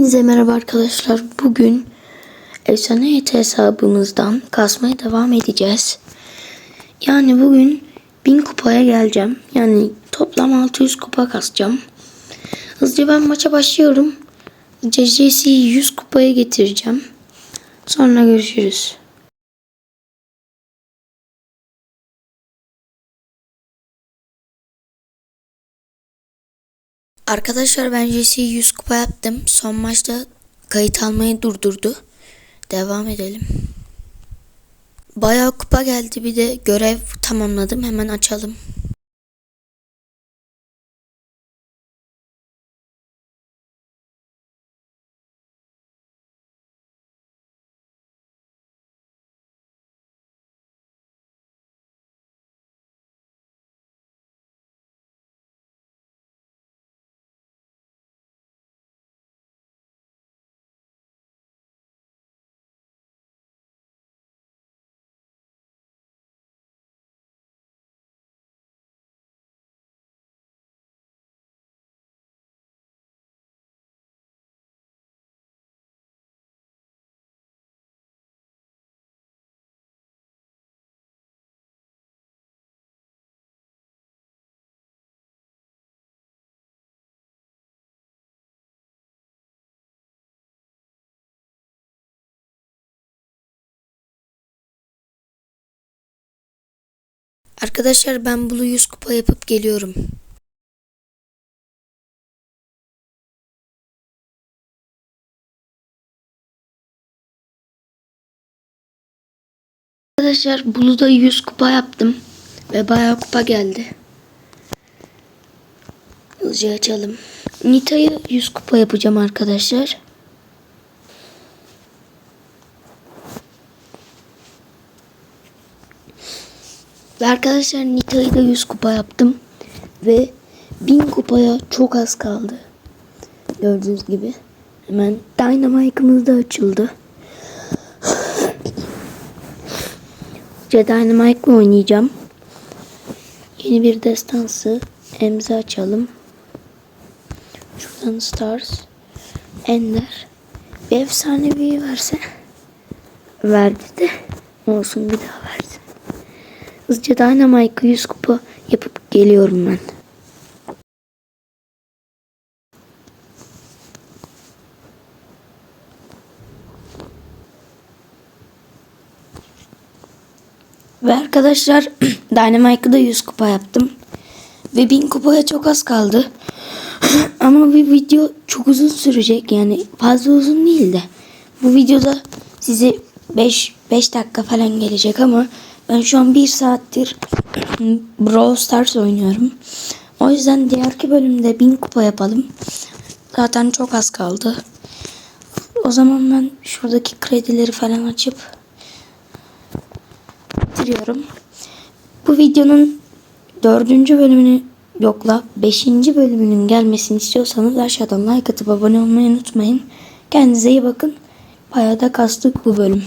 Hepinize merhaba arkadaşlar. Bugün efsane et hesabımızdan kasmaya devam edeceğiz. Yani bugün 1000 kupaya geleceğim. Yani toplam 600 kupa kasacağım. Hızlıca ben maça başlıyorum. CC'yi 100 kupaya getireceğim. Sonra görüşürüz. Arkadaşlar ben Jesse'yi 100 kupa yaptım. Son maçta kayıt almayı durdurdu. Devam edelim. Bayağı kupa geldi bir de görev tamamladım. Hemen açalım. Arkadaşlar ben bunu 100 kupa yapıp geliyorum. Arkadaşlar Bulu'da 100 kupa yaptım. Ve bayağı kupa geldi. Hızlıca açalım. Nita'yı 100 kupa yapacağım arkadaşlar. Ve arkadaşlar Nita'yı da 100 kupa yaptım. Ve 1000 kupaya çok az kaldı. Gördüğünüz gibi. Hemen Dynamite'ımız da açıldı. Jedi Dynamite'la oynayacağım. Yeni bir destansı emzi açalım. Şuradan Stars. Ender. Bir efsanevi verse. Verdi de. Olsun bir daha versin. Hızlıca Dynamite'ı 100 kupa yapıp geliyorum ben. Ve arkadaşlar Dynamite'ı da 100 kupa yaptım. Ve 1000 kupaya çok az kaldı. Ama bir video çok uzun sürecek yani fazla uzun değil de. Bu videoda size 5 5 dakika falan gelecek ama ben şu an 1 saattir Brawl Stars oynuyorum. O yüzden diğerki bölümde 1000 kupa yapalım. Zaten çok az kaldı. O zaman ben şuradaki kredileri falan açıp bitiriyorum. Bu videonun dördüncü bölümünü yokla beşinci bölümünün gelmesini istiyorsanız aşağıdan like atıp abone olmayı unutmayın. Kendinize iyi bakın. Bayağı da kastık bu bölüm.